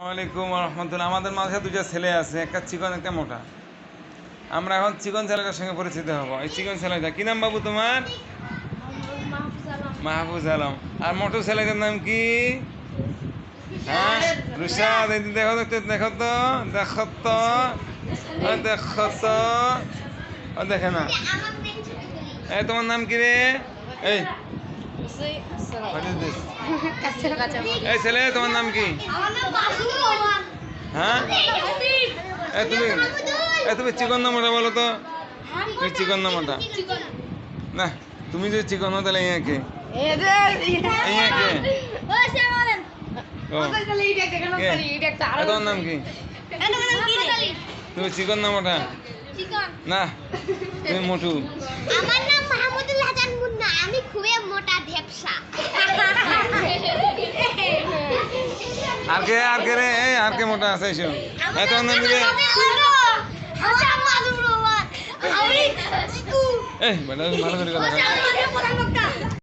আসসালামাইকুম রহমতুল্লাহ আমাদের মাঝে দুটো ছেলে আছে, একটা চিকন, একটা মোটা। আমরা এখন চিকন ছেলেটার সঙ্গে পরিচিত হব। এই চিকন ছেলেটা, কি নাম বাবু তোমার? মাহফুজ আলম। আর মোটু ছেলেটার নাম কি? হ্যাঁ দেখো তো দেখো তো দেখো তো দেখো তো দেখে না। এই তোমার নাম কি রে? এই? এই ছেলে তোমার নাম কি? হ্যাঁ? এ তুমি এ তুমি চিকন না মোটা বলো তো। তুমি চিকন না মোটা না তুমি যদি চিকন হো তাহলে ইয়াকে ও। এ তোমার নাম কি? তুমি চিকন। না মোটা না তুমি মোটু। আমার নাম মাহমুদুল হাসান মুন্না। আমি খুবই মোটা আর কে আর কে রে আর কে মোটা আছে এসো। এত এই বেটা ভালো করে কথা